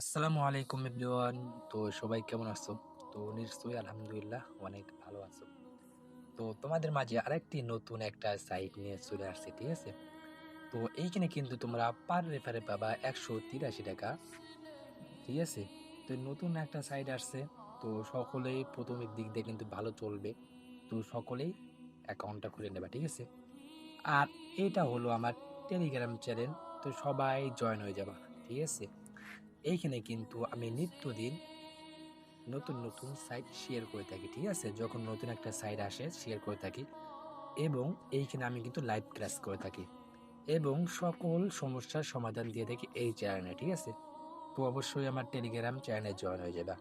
আসসালামু আলাইকুম এভরিওয়ান। তো সবাই কেমন আছো? তো নিশ্চয়ই আলহামদুলিল্লাহ অনেক ভালো আছো। তো তোমাদের মাঝে আরেকটি নতুন একটা সাইট নিয়ে চলে আসছে, ঠিক আছে? তো এইখানে কিন্তু তোমরা পার রেফারে পাবা একশো তিরাশি টাকা, ঠিক আছে? তো নতুন একটা সাইট আসছে, তো সকলেই প্রথমের দিক দিয়ে কিন্তু ভালো চলবে। তো সকলেই অ্যাকাউন্টটা খুলে নেবা, ঠিক আছে? আর এটা হলো আমার টেলিগ্রাম চ্যানেল তো সবাই জয়েন হয়ে যাবা, ঠিক আছে? এইখানে কিন্তু আমি নিত্যদিন নতুন নতুন সাইট শেয়ার করে থাকি, ঠিক আছে? যখন নতুন একটা সাইট আসে শেয়ার করে থাকি। এবং এইখানে আমি কিন্তু লাইভ ক্লাস করে থাকি। এবং সকল সমস্যার সমাধান দিয়ে থাকি এই চ্যানেলে ঠিক আছে? তো অবশ্যই আমার টেলিগ্রাম চ্যানেলে জয়েন হয়ে যাবে।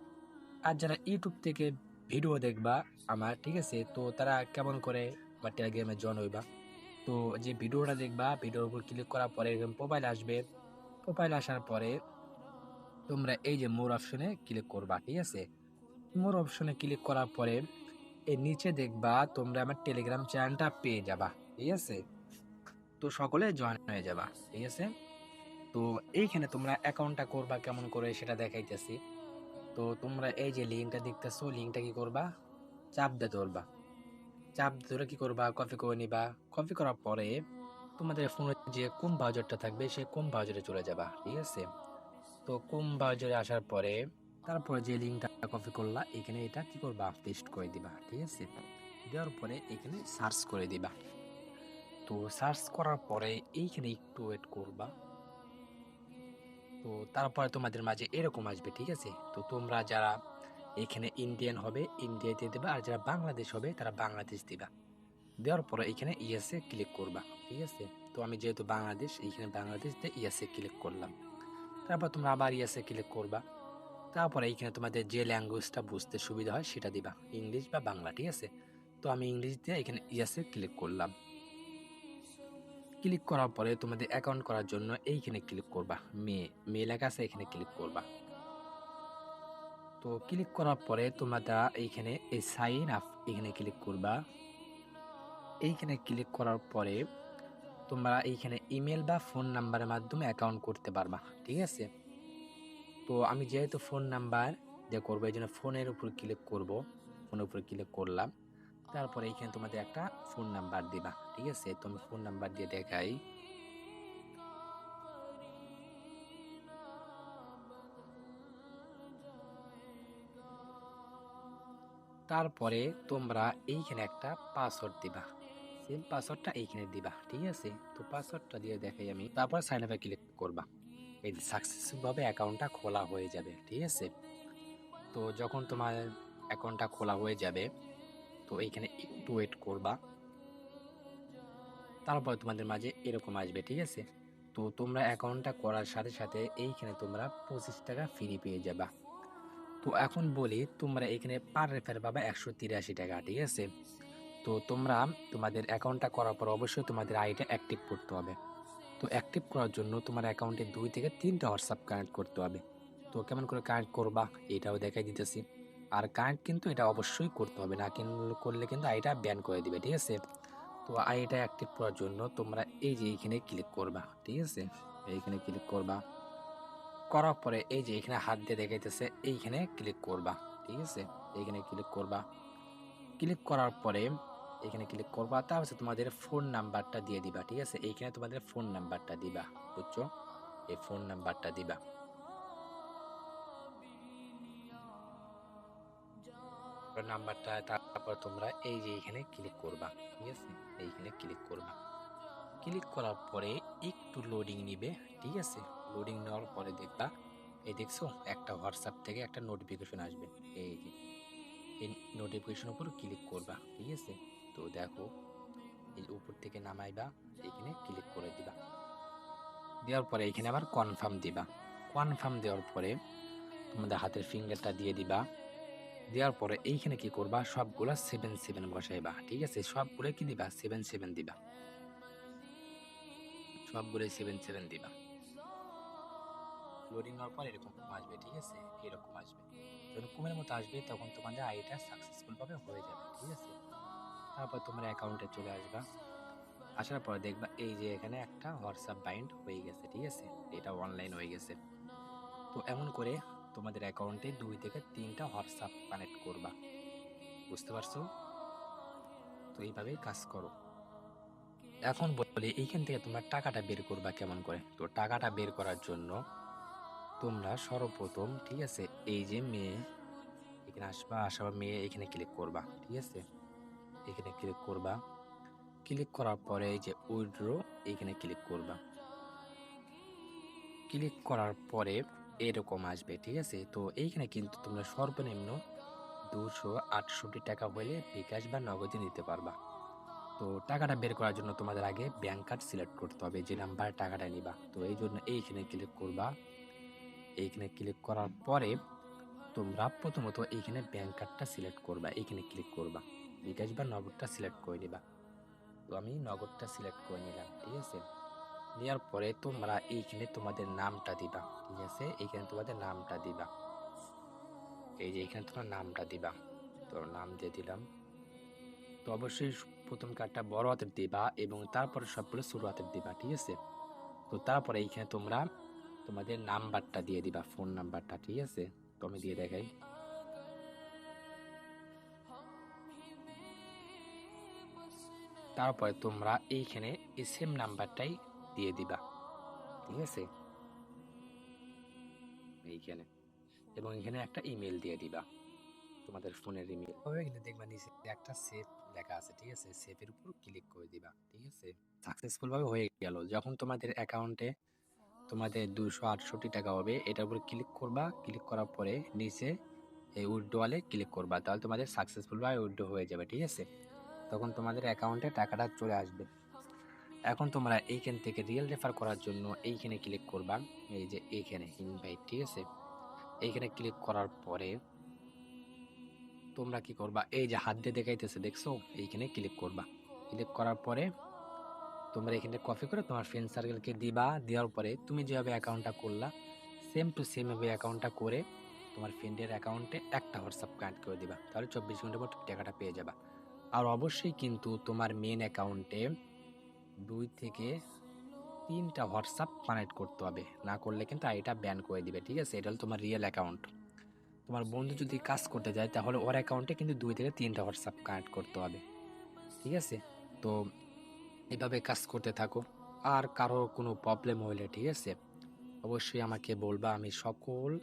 আর যারা ইউটিউব থেকে ভিডিও দেখবা আমার, ঠিক আছে? তো তারা কেমন করে বা টেলিগ্রামে জয়েন হইবা? তো যে ভিডিওটা দেখবা ভিডিওর উপর ক্লিক করার পরে এরকম প্রোফাইল আসবে। প্রোফাইল আসার পরে তোমরা এই যে মোর অপশনে ক্লিক করবা, ঠিক আছে? মোর অপশনে ক্লিক করার পরে এই নিচে দেখবা তোমরা আমার টেলিগ্রাম চ্যানেলটা পেয়ে যাবা, ঠিক আছে? তো সকলে জয়েন হয়ে যাবা, ঠিক আছে? তো এইখানে তোমরা অ্যাকাউন্টটা করবা কেমন করে সেটা দেখাইতেছি। তো তোমরা এই যে লিঙ্কটা দেখতেছো লিঙ্কটা কি করবা? চাপ দিয়ে ধরবা। চাপ ধরে কি করবা? কপি করে নিবা। কপি করার পরে তোমাদের ফোনে যে কোন ব্রাউজারটা থাকবে, সেই কোন ব্রাউজারে চলে যাবা, ঠিক আছে? তো কোম ব্রাউজারে আসার পরে তারপরে যে লিঙ্কটা কপি করলা, এখানে এটা কি করবা? পেস্ট করে দিবা, ঠিক আছে? দেওয়ার পরে এখানে সার্চ করে দিবা। তো সার্চ করার পরে এইখানে একটু ওয়েট করবা। তো তারপরে তোমাদের মাঝে এরকম আসবে, ঠিক আছে? তো তোমরা যারা এখানে ইন্ডিয়ান হবে ইন্ডিয়াতে দেবা, আর যারা বাংলাদেশ হবে, তারা বাংলাদেশ দিবা। দেওয়ার পরে এখানে ইয়েসে ক্লিক করবা, ঠিক আছে? তো আমি যেহেতু বাংলাদেশ, এইখানে বাংলাদেশ দিয়ে ইয়েসে ক্লিক করলাম। তারপর তোমরা আবার ইয়েসে ক্লিক করবা। তারপরে এইখানে তোমাদের যে ল্যাঙ্গুয়েজটা বুঝতে সুবিধা হয় সেটা দিবা। ইংলিশ বা বাংলা, ঠিক আছে? তো আমি ইংলিশ দিয়ে এখানে ইয়াসে ক্লিক করলাম। ক্লিক করার পরে তোমাদের অ্যাকাউন্ট করার জন্য এইখানে ক্লিক করবা। মেয়ে মেয়ে লেখা আছে, এখানে ক্লিক করবা। তো ক্লিক করার পরে তোমরা এইখানে এই সাইন আপ এখানে ক্লিক করবা। এইখানে ক্লিক করার পরে তোমরা এইখানে ইমেল বা ফোন নাম্বারের মাধ্যমে অ্যাকাউন্ট করতে পারবা, ঠিক আছে? তো আমি যেহেতু ফোন নাম্বার দিয়ে করব এই জন্য ফোনের উপর ক্লিক করব ফোনের উপর ক্লিক করলাম। তারপরে এইখানে তোমাদের একটা ফোন নাম্বার দিবা, ঠিক আছে? তো আমি ফোন নাম্বার দিয়ে দেখাই। তারপরে তোমরা এইখানে একটা পাসওয়ার্ড দিবা। সেম পাসওয়ার্ডটা এইখানে দিবা, ঠিক আছে? তো পাসওয়ার্ডটা দিয়ে দেখাই আমি, তারপর সাইন আপে ক্লিক করবা। এই যে সাকসেসফুলভাবে অ্যাকাউন্টটা খোলা হয়ে যাবে, ঠিক আছে? তো যখন তোমার অ্যাকাউন্টটা খোলা হয়ে যাবে, তো এইখানে একটু ওয়েট করবা। তারপর তোমাদের মাঝে এরকম আসবে, ঠিক আছে? তো তোমরা অ্যাকাউন্টটা করার সাথে সাথে এইখানে তোমরা পঁচিশ টাকা ফ্রি পেয়ে যাবা। তো এখন বলি, তোমরা এখানে পার রেফার পাবা একশো তিরাশি টাকা, ঠিক আছে? তো তোমরা তোমাদের অ্যাকাউন্টটা করার পর অবশ্যই তোমাদের আইটা অ্যাক্টিভ করতে হবে। তো অ্যাক্টিভ করার জন্য তোমার অ্যাকাউন্টে দুই থেকে তিনটা হোয়াটসঅ্যাপ কানেক্ট করতে হবে। তো কেমন করে কানেক্ট করবা এটাও দেখাই দিতেছি। আর কানেক্ট কিন্তু এটা অবশ্যই করতে হবে, না কিন্তু করলে কিন্তু আইটা ব্যান করে দিবে, ঠিক আছে? তো আইটা অ্যাক্টিভ করার জন্য তোমরা এই যে এইখানে ক্লিক করবা, ঠিক আছে? এইখানে ক্লিক করবা। করার পরে এই যে এখানে হাত দিয়ে দেখাইতেছে, এইখানে ক্লিক করবা, ঠিক আছে? এইখানে ক্লিক করবা। ক্লিক করার পরে এখানে ক্লিক করবা, তারপর তোমাদের ফোন নাম্বারটা দিয়ে দিবা, ঠিক আছে? এইখানে তোমাদের ফোন নাম্বারটা দিবা, বুঝছ? এই ফোন নাম্বারটা দিবা। নাম্বারটা তারপর তোমরা এই যে এখানে ক্লিক করবা, ঠিক আছে? এইখানে ক্লিক করবা। ক্লিক করার পরে একটু লোডিং নিবে, ঠিক আছে? লোডিং নেওয়ার পরে দেখবা, এই দেখছ, একটা হোয়াটসঅ্যাপ থেকে একটা নোটিফিকেশন আসবে, এই যে। এই নোটিফিকেশন উপর ক্লিক করবা, ঠিক আছে? তো দেখো, এই উপর থেকে নামাইবা, এখানে ক্লিক করে দিবা। দেওয়ার পরে এখানে আবার কনফার্ম দিবা। কনফার্ম দেওয়ার পরে তোমাদের হাতের ফিঙ্গারটা দিয়ে দিবা। দেওয়ার পরে এইখানে কি করবা? সবগুলা সেভেন সেভেন বসাইবা, ঠিক আছে? সবগুলো কি দিবা? সেভেন সেভেন দিবা। সবগুলো সেভেন সেভেন দিবা। লোডিং হওয়ার পর এরকম আসবে, ঠিক আছে? এরকম আসবে। যখন কুমের মতো আসবে, তখন তোমাদের আইটা সাকসেসফুল ভাবে হয়ে যাবে, ঠিক আছে? তারপর তোমার অ্যাকাউন্টে চলে আসবা। আসার পর দেখবা এই যে এখানে একটা হোয়াটসঅ্যাপ বাইন্ড হয়ে গেছে, ঠিক আছে? এটা অনলাইন হয়ে গেছে। তো এমন করে তোমাদের অ্যাকাউন্টে দুই থেকে তিনটা হোয়াটসঅ্যাপ কানেক্ট করবা। বুঝতে পারছ? তো এইভাবেই কাজ করো। এখন বলে এইখান থেকে তোমরা টাকাটা বের করবা কেমন করে? তো টাকাটা বের করার জন্য তোমরা সর্বপ্রথম, ঠিক আছে, এই যে মেয়ে, এখানে আসবা আসবা মেয়ে এখানে ক্লিক করবা, ঠিক আছে? এখানে ক্লিক করবা। ক্লিক করার পরে এই যে উইড্রো এখানে ক্লিক করবা। ক্লিক করার পরে এরকম আসবে, ঠিক আছে? তো এইখানে কিন্তু তোমরা সর্বনিম্ন দুশো আটষট্টি টাকা হলে বিকাশ বা নগদে নিতে পারবা। তো টাকাটা বের করার জন্য তোমাদের আগে ব্যাংক কার্ড সিলেক্ট করতে হবে, যে নাম্বার টাকাটা নিবা। তো এই জন্য এইখানে ক্লিক করবা। এইখানে ক্লিক করার পরে তোমরা প্রথমত এইখানে ব্যাংক কার্ডটা সিলেক্ট করবা, এইখানে ক্লিক করবা। বিকাশ বা নগদটা সিলেক্ট করে নিবা তো আমি নগদটা সিলেক্ট করে নিলাম, ঠিক আছে? নেওয়ার পরে তোমরা এইখানে তোমাদের নামটা দিবা, ঠিক আছে? এইখানে তোমাদের নামটা দিবা। এই যে এখানে তোমার নামটা দিবা। তো নাম দিয়ে দিলাম। তো অবশ্যই প্রথম কার্ডটা বড় হাতের দিবা এবং তারপরে সবগুলো ছোট হাতের দিবা, ঠিক আছে? তো তারপরে এইখানে তোমরা তোমাদের নাম্বারটা দিয়ে দিবা, ফোন নাম্বারটা, ঠিক আছে? তো আমি দিয়ে দেখাই। তারপরে তোমরা এইখানে এই সেম নাম্বারটাই দিয়ে দিবা। ঠিক আছে? এইখানে। এবং এখানে একটা ইমেল দিয়ে দিবা। তোমাদের ফোনের ইমেল গেলে দেখবা নিচে একটা সেভ লেখা আছে, ঠিক আছে? সেভের উপর ক্লিক করে দিবা, ঠিক আছে? সাকসেসফুল ভাবে হয়ে গেল। যখন তোমাদের অ্যাকাউন্টে তোমাদের দুশো আটষট্টি টাকা হবে, এটার উপর ক্লিক করবা। ক্লিক করার পরে নিচে এই উইড্রোয়ালে ক্লিক করবা। তাহলে তোমাদের সাকসেসফুল ভাবে উইড্রো হয়ে যাবে, ঠিক আছে? তখন তোমাদের অ্যাকাউন্টে টাকাটা চলে আসবে। এখন তোমরা এইখান থেকে রিয়েল রেফার করার জন্য এইখানে ক্লিক করবা, এই যে এইখানে ইনভাইট ঠিক আছে? এইখানে ক্লিক করার পরে তোমরা কি করবা? এই যে হাত দিয়ে দেখাইতেছে, দেখছ? এইখানে ক্লিক করবা। ক্লিক করার পরে তোমরা এখানে কপি করে তোমার ফ্রেন্ড সার্কেলকে দিবা। দেওয়ার পরে তুমি যেভাবে অ্যাকাউন্টটা করলা সেম টু সেম ভাবে অ্যাকাউন্টটা করে তোমার ফ্রেন্ডের অ্যাকাউন্টে একটা হোয়াটসঅ্যাপ কানেক্ট করে দিবা। তাহলে চব্বিশ ঘণ্টার পর টাকাটা পেয়ে যাবা। আর অবশ্যই কিন্তু তোমার মেন অ্যাকাউন্টে দুই থেকে তিনটা হোয়াটসঅ্যাপ কানেক্ট করতে হবে। না করলে কিন্তু আইটা ব্যান করে দিবে, ঠিক আছে? এটা হলো তোমার রিয়েল অ্যাকাউন্ট তোমার বন্ধু যদি কাজ করতে যায়, তাহলে ওর অ্যাকাউন্টে কিন্তু দুই থেকে তিনটা হোয়াটসঅ্যাপ কানেক্ট করতে হবে। ঠিক আছে? তো এভাবে কাজ করতে থাকো। আর কারও কোনো প্রবলেম হলে ঠিক আছে? অবশ্যই আমাকে বলবা, আমি সকল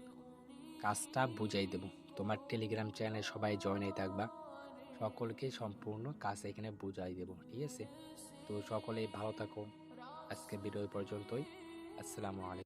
কাজটা বুঝাই দেব। তোমার টেলিগ্রাম চ্যানেলে সবাই জয়েন হয়ে থাকবা। সকলকে সম্পূর্ণ কাজ এখানে বুঝাই দেব, ঠিক আছে? তো সকলেই ভালো থাকো। আজকে ভিডিও পর্যন্তই। আসসালামু আলাইকুম।